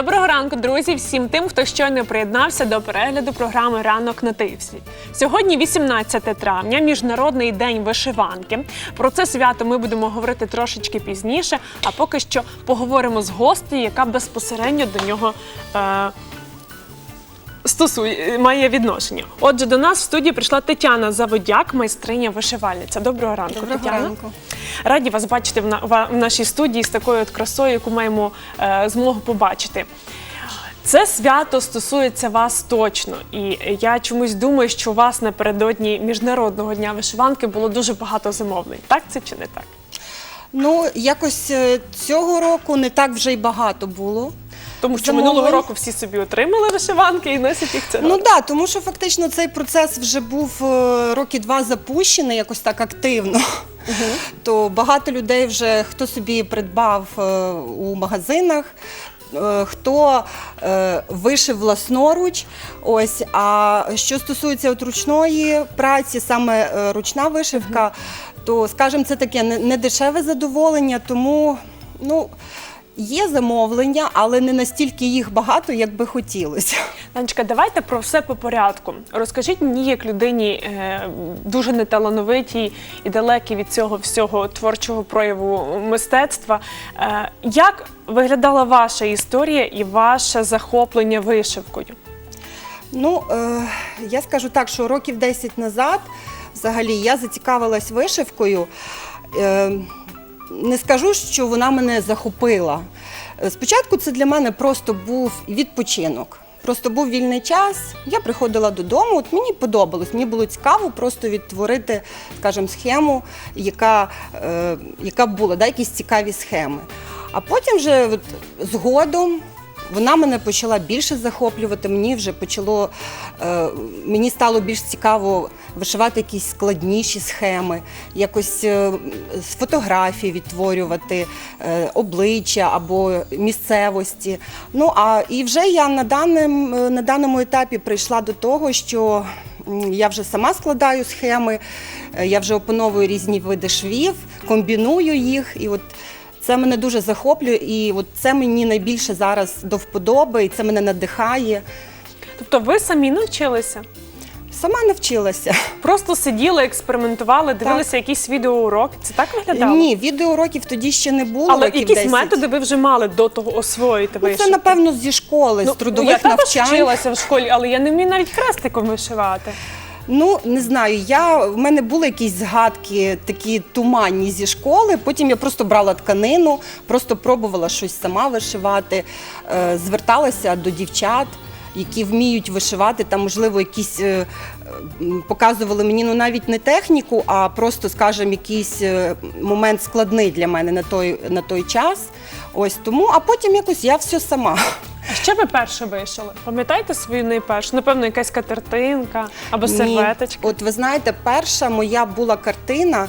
Доброго ранку, друзі, всім тим, хто щойно приєднався до перегляду програми Ранок на Тивсі. Сьогодні 18 травня, міжнародний день вишиванки. Про це свято ми будемо говорити трошечки пізніше. А поки що поговоримо з гостею, яка безпосередньо до нього. Е- Стосує має відношення. Отже, до нас в студії прийшла Тетяна Заводяк, майстриня вишивальниця. Доброго ранку, Доброго Тетяна. ранку. Раді вас бачити в, на, в нашій студії з такою от красою, яку маємо е, змогу побачити. Це свято стосується вас точно, і я чомусь думаю, що у вас напередодні міжнародного дня вишиванки було дуже багато замовлень. Так це чи не так? Ну, якось е, цього року не так вже й багато було. Тому що Замовлень. минулого року всі собі отримали вишиванки і носять їх цього. Ну року. так, да, тому що фактично цей процес вже був е, роки два запущений, якось так активно. То багато людей вже хто собі придбав е, у магазинах. е, Хто е, вишив власноруч, ось а що стосується от ручної праці, саме е, ручна вишивка, то скажімо, це таке не, не дешеве задоволення, тому ну є замовлення, але не настільки їх багато, як би хотілося. Танечка, давайте про все по порядку. Розкажіть мені, як людині е, дуже неталановитій і далекій від цього всього творчого прояву мистецтва, е, як виглядала ваша історія і ваше захоплення вишивкою? Ну, е, я скажу так, що років 10 назад взагалі я зацікавилась вишивкою. Не скажу, що вона мене захопила. Спочатку це для мене просто був відпочинок. Просто був вільний час, я приходила додому, от мені подобалось, мені було цікаво просто відтворити, скажімо, схему, яка, е, яка була, да, якісь цікаві схеми. А потім вже от, згодом вона мене почала більше захоплювати. Мені вже почало е, мені стало більш цікаво вишивати якісь складніші схеми, якось е, з фотографії відтворювати е, обличчя або місцевості. Ну а і вже я на даним на даному етапі прийшла до того, що я вже сама складаю схеми, я вже опановую різні види швів, комбіную їх і от. Це мене дуже захоплює, і от це мені найбільше зараз до вподоби, і це мене надихає. Тобто ви самі навчилися? Сама навчилася. Просто сиділи, експериментували, дивилися якісь відеоуроки. Це так виглядало? Ні, відеоуроків тоді ще не було. Але років якісь 10. методи ви вже мали до того освоїти Ну, це напевно зі школи, Ну, з трудових я також навчань. вчилася в школі, але я не вмію навіть хрестиком вишивати. Ну не знаю. Я в мене були якісь згадки такі туманні зі школи. Потім я просто брала тканину, просто пробувала щось сама вишивати, е, зверталася до дівчат. Які вміють вишивати, там, можливо, якісь е, показували мені ну навіть не техніку, а просто, скажімо, якийсь е, момент складний для мене на той, на той час. Ось тому, а потім якось я все сама. А що ви перше вишили? Пам'ятаєте свою найпершу? Напевно, якась катертинка або серветочка. Ні. От ви знаєте, перша моя була картина.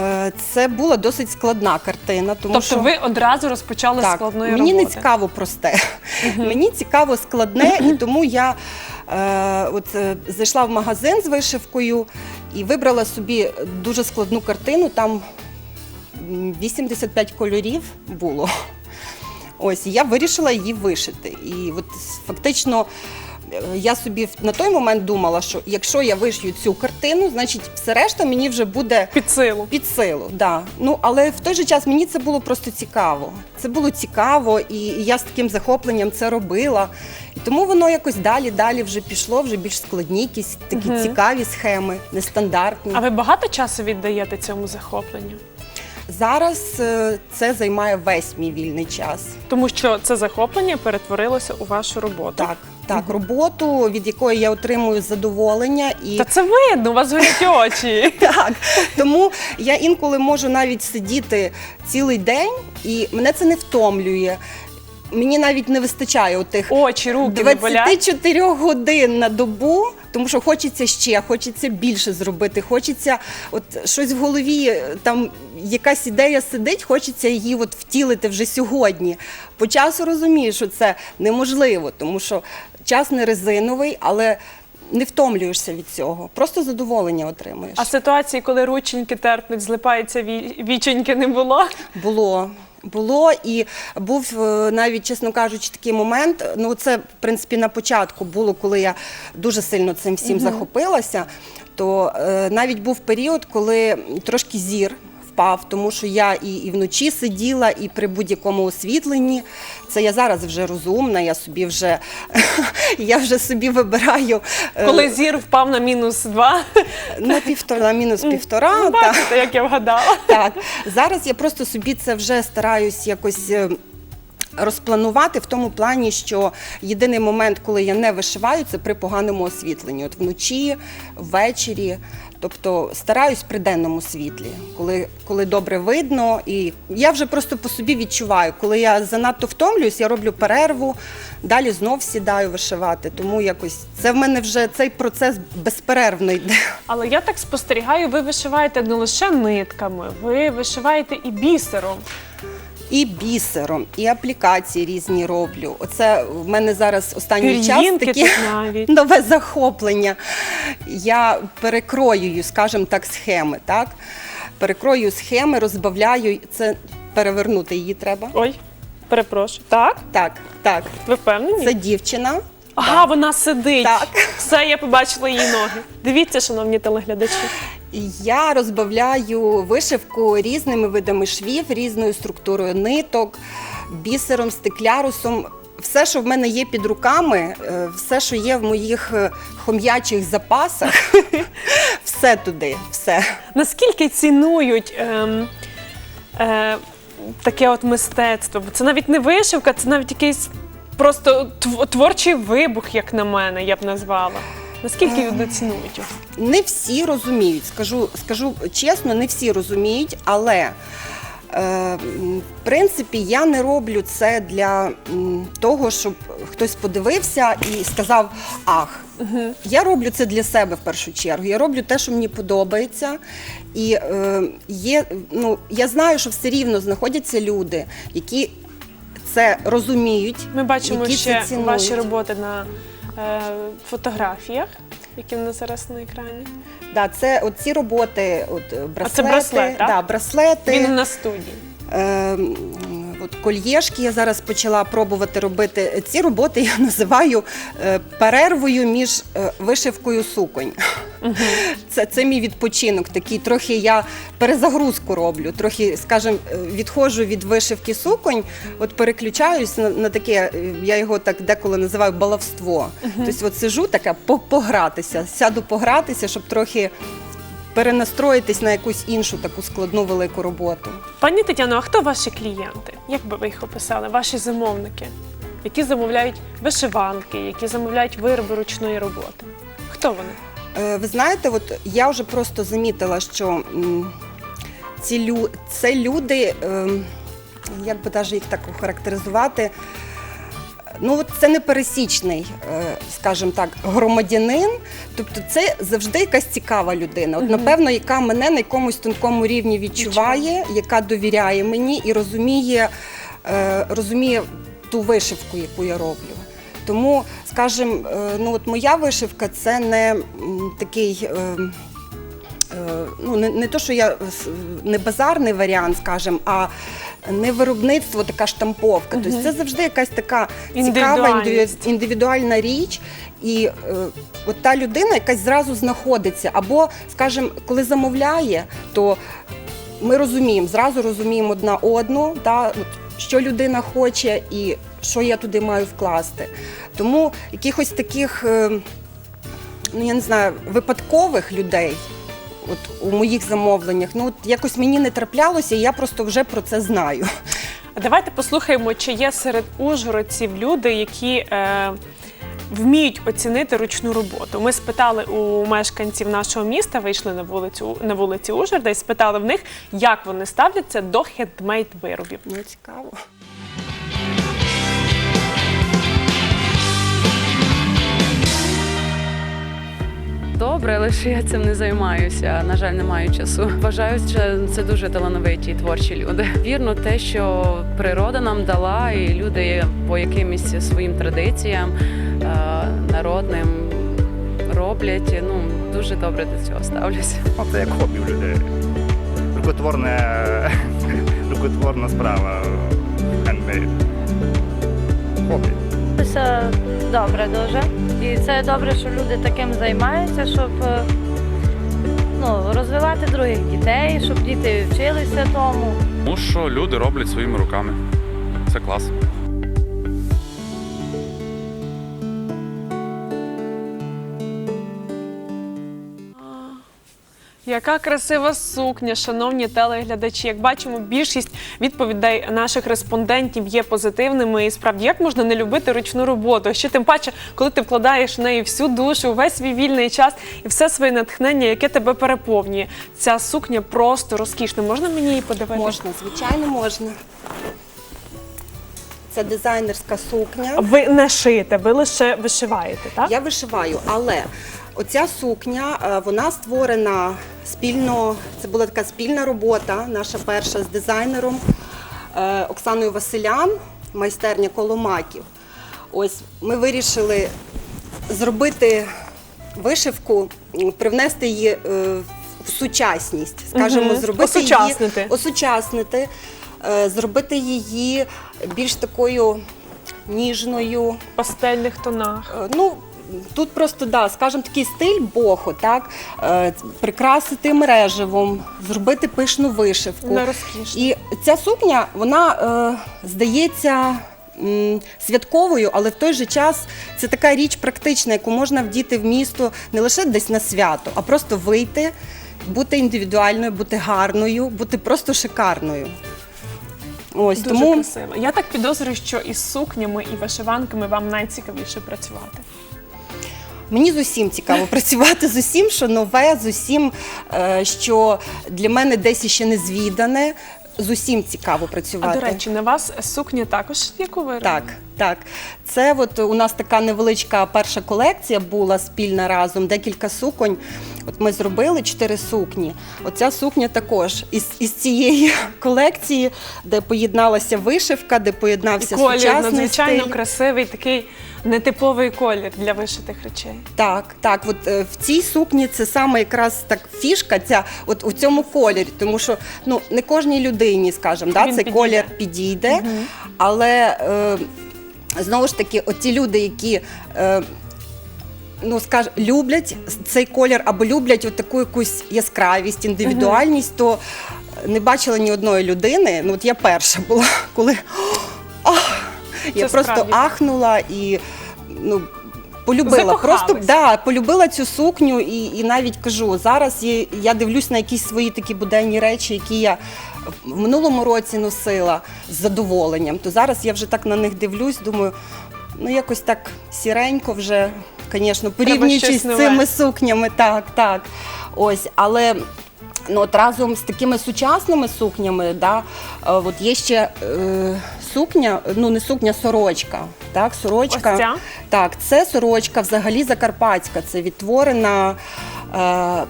е, Це була досить складна картина, тому Тобто що ви одразу розпочали з так, складної мені роботи? не цікаво просте. Мені цікаво складне, і тому я е, от, е, зайшла в магазин з вишивкою і вибрала собі дуже складну картину. Там 85 кольорів було. Ось і я вирішила її вишити. І от фактично е, я собі на той момент думала, що якщо я вишью цю картину, значить все решта мені вже буде Під силу. під силу. Да. Ну але в той же час мені це було просто цікаво. Це було цікаво, і я з таким захопленням це робила. І тому воно якось далі, далі вже пішло, вже більш складні, якісь такі цікаві схеми, нестандартні. А ви багато часу віддаєте цьому захопленню? Зараз е, це займає весь мій вільний час. Тому що це захоплення перетворилося у вашу роботу. Так, так, роботу, від якої я отримую задоволення і Та це видно, у вас горять очі. так. Тому я інколи можу навіть сидіти цілий день, і мене це не втомлює. Мені навіть не вистачає отих Очі, руки не болять. 24 годин на добу, тому що хочеться ще, хочеться більше зробити. Хочеться, от щось в голові, е, там якась ідея сидить, хочеться її от втілити вже сьогодні. По часу розумію, що це неможливо, тому що час не резиновий, але не втомлюєшся від цього, просто задоволення отримуєш. А ситуації, коли рученьки терпнуть, злипаються ві- віченьки, не було. Було. Було і був е, навіть, чесно кажучи, такий момент. Ну, це в принципі на початку було, коли я дуже сильно цим всім захопилася. То е, навіть був період, коли трошки зір впав, тому що я і, і вночі сиділа, і при будь-якому освітленні. Це я зараз вже розумна, я собі вже я вже собі вибираю е, Коли зір впав на мінус два. на півтора, на мінус півтора. Ну, бачите, як я вгадала. Так, зараз я просто собі це вже стараюсь якось. е, Розпланувати в тому плані, що єдиний момент, коли я не вишиваю, це при поганому освітленні. От вночі, ввечері. Тобто стараюсь при денному світлі, коли, коли добре видно. І я вже просто по собі відчуваю, коли я занадто втомлююсь, я роблю перерву, далі знов сідаю вишивати. Тому якось це в мене вже цей процес безперервно йде. Але я так спостерігаю, ви вишиваєте не лише нитками, ви вишиваєте і бісером. І бісером, і аплікації різні роблю. Оце в мене зараз останній час Пір'їнки такі тут навіть. нове захоплення. Я перекроюю, скажімо так, схеми. Так? Перекрою схеми, розбавляю. Це перевернути її треба. Ой, перепрошую. Так? Так, так. Ви впевнені? Це дівчина. Ага, вона сидить. Так. Все, я побачила її ноги. Дивіться, шановні телеглядачі. Я розбавляю вишивку різними видами швів, різною структурою ниток, бісером, стеклярусом. Все, що в мене є під руками, е, все, що є в моїх е, хом'ячих запасах, все туди, все. Наскільки цінують ем, е, таке от мистецтво? Це навіть не вишивка, це навіть якийсь просто тв- творчий вибух, як на мене, я б назвала. Наскільки люди цінують його? Не всі розуміють, скажу, скажу чесно, не всі розуміють, але е, в принципі я не роблю це для м, того, щоб хтось подивився і сказав ах. Я роблю це для себе в першу чергу. Я роблю те, що мені подобається. І е, є, ну, я знаю, що все рівно знаходяться люди, які це розуміють. Ми бачимо які ще цінують. ваші роботи на фотографіях, які в нас зараз на екрані. Да, це от ці роботи, от браслети, а це браслет, так? да, браслети. Він на студії. Е, от кольєшки я зараз почала пробувати робити. Ці роботи я називаю е, перервою між е, вишивкою суконь. Це, це мій відпочинок. Такий трохи я перезагрузку роблю. Трохи, скажімо, е, відходжу від вишивки суконь, от переключаюсь на, на таке, я його так деколи називаю баловство. Тобто, от сижу така по- погратися, сяду погратися, щоб трохи перенастроїтись на якусь іншу таку складну велику роботу. Пані Тетяно, а хто ваші клієнти? Як би ви їх описали? Ваші замовники, які замовляють вишиванки, які замовляють вироби ручної роботи? Хто вони? Е, Ви знаєте, от я вже просто замітила, що м, ці лю... це люди, ем, як би навіть їх так охарактеризувати. Ну, от це не пересічний, е, скажімо так, громадянин. Тобто, це завжди якась цікава людина. От, напевно, яка мене на якомусь тонкому рівні відчуває, яка довіряє мені і розуміє, е, розуміє ту вишивку, яку я роблю. Тому, скажімо, е, ну от моя вишивка це не такий. Е, е, Ну, не, не то, що я не базарний варіант, скажімо, а не виробництво, така штамповка. Тобто це завжди якась така цікава індивідуальна річ. І е, от та людина якась зразу знаходиться. Або, скажімо, коли замовляє, то ми розуміємо, зразу розуміємо одна одну, та, от, що людина хоче і що я туди маю вкласти. Тому якихось таких, е, ну я не знаю, випадкових людей. От у моїх замовленнях, ну от якось мені не траплялося, і я просто вже про це знаю. Давайте послухаємо, чи є серед ужгородців люди, які е, вміють оцінити ручну роботу. Ми спитали у мешканців нашого міста, вийшли на вулицю на вулиці Ужгорода і спитали в них, як вони ставляться до хендмейд виробів. Ну цікаво. Добре, лише я цим не займаюся. На жаль, не маю часу. Вважаю, що це дуже талановиті і творчі люди. Вірно, те, що природа нам дала, і люди по якимось своїм традиціям е, народним роблять. Ну дуже добре до цього ставлюся. Це як хобі в людей. Рукотворне, рукотворна справа. Handmade. Хобі. Це добре дуже. І це добре, що люди таким займаються, щоб е, ну, розвивати других дітей, щоб діти вчилися тому. Тому що люди роблять своїми руками. Це клас. Яка красива сукня, шановні телеглядачі. Як бачимо, більшість відповідей наших респондентів є позитивними. І справді, як можна не любити ручну роботу? Ще тим паче, коли ти вкладаєш в неї всю душу, весь свій вільний час і все своє натхнення, яке тебе переповнює. Ця сукня просто розкішна. Можна мені її подивитися? Можна, звичайно, можна. Це дизайнерська сукня. Ви не шиєте, ви лише вишиваєте, так? Я вишиваю, але оця сукня е, вона створена спільно. Це була така спільна робота, наша перша з дизайнером е, Оксаною Василян, майстерня Коломаків. Ось ми вирішили зробити вишивку, привнести її е, в сучасність, скажімо, зробити Осучаснити. її осучаснити, зробити її більш такою ніжною. Пастельних тонах. Ну, тут просто, да, скажімо, такий стиль боху, так, е, прикрасити мереживом, зробити пишну вишивку. Розкішно. І ця сукня, вона е, здається. м, Святковою, але в той же час це така річ практична, яку можна вдіти в місто не лише десь на свято, а просто вийти, бути індивідуальною, бути гарною, бути просто шикарною. Ось Дуже тому красиво. Я так підозрюю, що із сукнями і вишиванками вам найцікавіше працювати. Мені з усім цікаво працювати з усім, що нове, з усім, е, що для мене десь іще не звідане. З усім цікаво А працювати. до речі, на вас сукня також яку ви Так, так. Це от у нас така невеличка перша колекція була спільна разом, декілька суконь. От ми зробили чотири сукні. Оця сукня також із, із цієї колекції, де поєдналася вишивка, де поєднався колір сучасний надзвичайно стиль. красивий, такий нетиповий колір для вишитих речей. Так, так, от е, в цій сукні це саме якраз так фішка, ця от у цьому кольорі, тому що ну не кожній людині, скажімо, да, Він цей підійде. колір підійде, але е, знову ж таки, от ті люди, які. Е, Ну, скаж, люблять цей колір або люблять от таку якусь яскравість, індивідуальність, то не бачила ні одної людини. Ну, от я перша була, коли я Це просто справді. ахнула і ну, полюбила. Закохалась. Просто да, полюбила цю сукню і, і навіть кажу, зараз є, я дивлюсь на якісь свої такі буденні речі, які я в минулому році носила з задоволенням. То зараз я вже так на них дивлюсь, думаю, ну якось так сіренько вже, звісно, порівнюючись з цими сукнями, так, так. Ось, але. Ну, от разом з такими сучасними сукнями, да, е, от є ще е, сукня, ну не сукня, сорочка. Так, сорочка. Ось ця? Так, це сорочка взагалі закарпатська. Це відтворена е,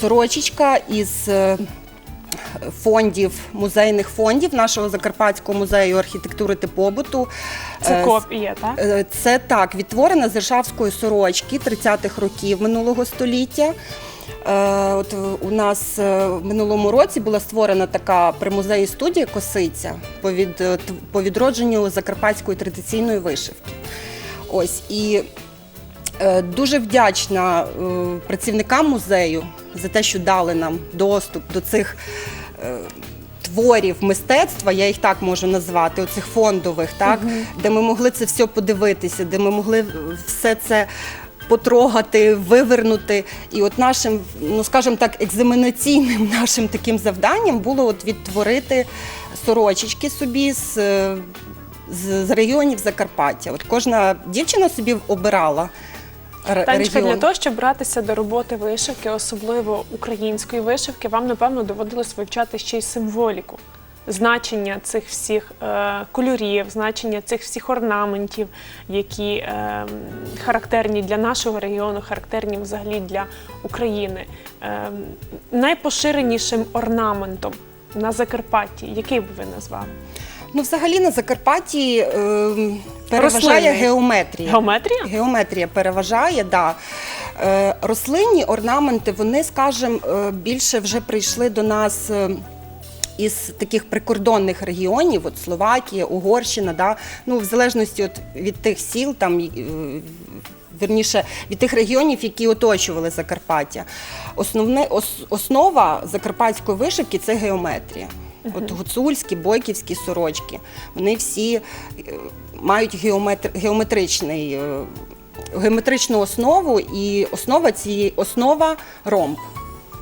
сорочечка із е, фондів, музейних фондів нашого Закарпатського музею архітектури та побуту. Це Е, копія, так? Е, Це так, відтворена з Іршавської сорочки 30-х років минулого століття. Е, От е, у нас е, в минулому році була створена така при музеї студія Косиця по, від, по відродженню закарпатської традиційної вишивки. Ось і дуже вдячна працівникам музею за те, що дали нам доступ до цих творів мистецтва, я їх так можу назвати, оцих фондових, так, де ми могли це все подивитися, де ми могли все це. Потрогати, вивернути. І от нашим, ну скажімо так, екзаменаційним нашим таким завданням було от відтворити сорочечки собі з, з, з районів Закарпаття. От кожна дівчина собі обирала Танечка, для того, щоб братися до роботи вишивки, особливо української вишивки, вам напевно доводилось вивчати ще й символіку. Значення цих всіх е, кольорів, значення цих всіх орнаментів, які е, характерні для нашого регіону, характерні взагалі для України. Е, найпоширенішим орнаментом на Закарпатті, який би ви назвали? Ну, взагалі на Закарпатті е, переважає Рослинний. геометрія. Геометрія? Геометрія переважає, да. Е, Рослинні орнаменти, вони, скажімо, більше вже прийшли до нас. Із таких прикордонних регіонів, от Словакія, Угорщина, да? ну, в залежності от від тих сіл, там, е, вірніше, від тих регіонів, які оточували Закарпаття. Основне, ос, основа закарпатської вишивки це геометрія. От гуцульські, бойківські сорочки. Вони всі е, мають геометр, геометричний. е, Геометричну основу, і основа цієї основа ромб.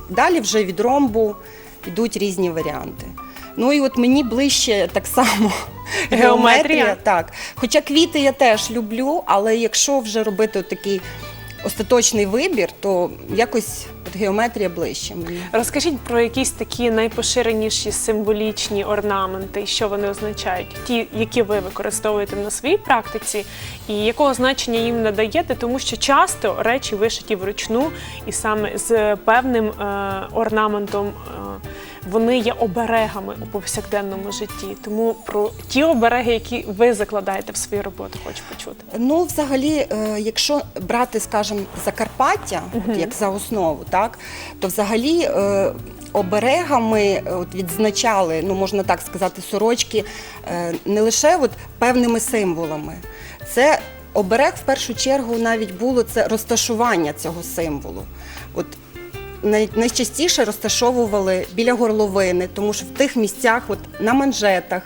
Далі вже від ромбу йдуть різні варіанти. Ну і от мені ближче так само Геометрія? Так. Хоча квіти я теж люблю, але якщо вже робити такий остаточний вибір, то якось от геометрія ближче мені. Розкажіть про якісь такі найпоширеніші символічні орнаменти, і що вони означають, ті, які ви використовуєте на своїй практиці, і якого значення їм надаєте, тому що часто речі вишиті вручну, і саме з певним е, орнаментом. Е, вони є оберегами у повсякденному житті. Тому про ті обереги, які ви закладаєте в свою роботу, хочу почути. Ну, взагалі, е, якщо брати, скажімо, Закарпаття, от як за основу, так, то взагалі е, оберегами е, от відзначали, ну можна так сказати, сорочки не лише от певними символами. Це оберег в першу чергу навіть було це розташування цього символу. От най- найчастіше розташовували біля горловини, тому що в тих місцях, от на манжетах,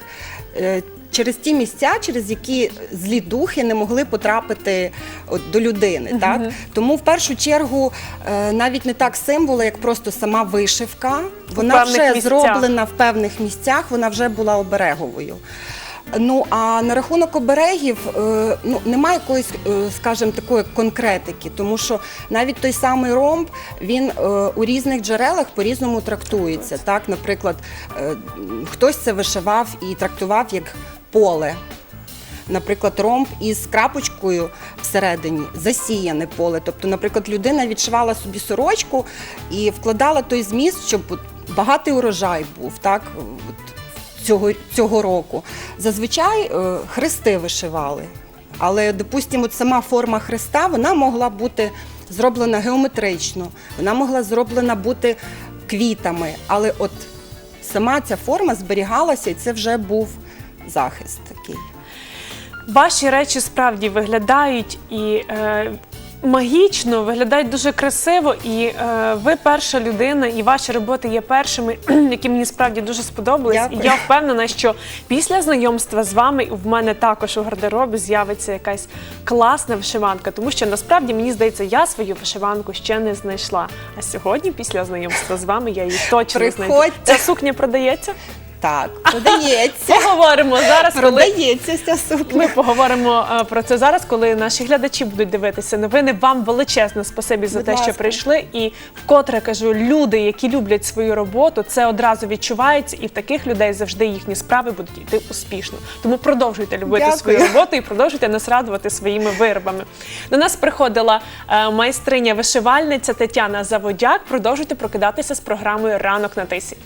е, через ті місця, через які злі духи не могли потрапити от, до людини. Так? Тому в першу чергу е, навіть не так символи, як просто сама вишивка. Вона певних вже місцях. зроблена в певних місцях, вона вже була обереговою. Ну а на рахунок оберегів е, ну немає якоїсь, е, скажімо, такої конкретики, тому що навіть той самий ромб він е, у різних джерелах по-різному трактується. Так, наприклад, хтось це вишивав і трактував як поле. Наприклад, ромб із крапочкою всередині засіяне поле. Тобто, наприклад, людина відшивала собі сорочку і вкладала той зміст, щоб багатий урожай був, так, цього, цього року. Зазвичай е, хрести вишивали. Але, допустимо, сама форма хреста вона могла бути зроблена геометрично, вона могла зроблена бути квітами. Але от сама ця форма зберігалася, і це вже був захист такий. Ваші речі справді виглядають і е, магічно, виглядають дуже красиво. І е, ви перша людина, і ваші роботи є першими, які мені справді дуже сподобались. Дякую. І я впевнена, що після знайомства з вами в мене також у гардеробі з'явиться якась класна вишиванка, тому що насправді мені здається, я свою вишиванку ще не знайшла. А сьогодні, після знайомства з вами, я її точно знайду. Ця сукня продається. Так, продається. Поговоримо зараз, коли Продається ця сукня. ми поговоримо е, про це зараз, коли наші глядачі будуть дивитися новини. Вам величезне спасибі за Будь те, що прийшли. І вкотре кажу, люди, які люблять свою роботу, це одразу відчувається, і в таких людей завжди їхні справи будуть йти успішно. Тому продовжуйте любити Дякую. свою роботу і продовжуйте нас радувати своїми виробами. До нас приходила е, майстриня вишивальниця Тетяна Заводяк. Продовжуйте прокидатися з програмою Ранок на тисі.